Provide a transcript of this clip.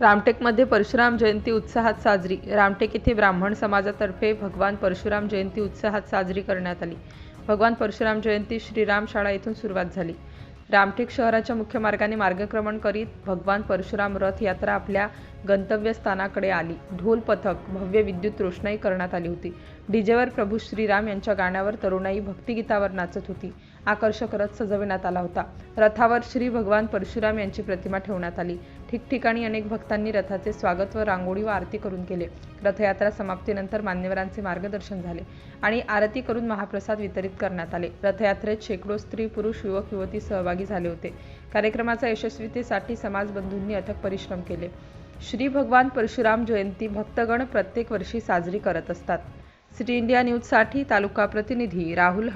रामटेकमध्ये परशुराम जयंती उत्साहात साजरी. रामटेक येथे ब्राह्मण समाजातर्फे भगवान परशुराम जयंती उत्साहात साजरी करण्यात आली. भगवान परशुराम जयंती श्रीराम शाळा येथून सुरुवात झाली. रामटेक शहराच्या मुख्य मार्गाने मार्गक्रमण करीत भगवान परशुराम रथ यात्रा आपल्या गंतव्यस्थानाकडे आली. ढोल पथक भव्य विद्युत रोषणाई करण्यात आली होती. डीजेवर प्रभू श्रीराम यांच्या गाण्यावर तरुणाई भक्तिगीतावर नाचत होती. आकर्षक रथ सजविण्यात आला होता. रथावर श्री भगवान परशुराम यांची प्रतिमा ठेवण्यात आली. ठिकठिकाणी अनेक भक्तांनी रथाचे स्वागत व रांगोळी व आरती करून केले. रथयात्रा समाप्तीनंतर मान्यवरांचे मार्गदर्शन झाले आणि आरती करून महाप्रसाद वितरित करण्यात आले. रथयात्रेत शेकडो स्त्री पुरुष युवक युवती सहभागी झाले होते. कार्यक्रमाच्या यशस्वीतेसाठी समाजबंधूंनी अथक परिश्रम केले. श्री भगवान परशुराम जयंती भक्तगण प्रत्येक वर्षी साजरी करत असतात. सिटी इंडिया न्यूजसाठी तालुका प्रतिनिधी राहुल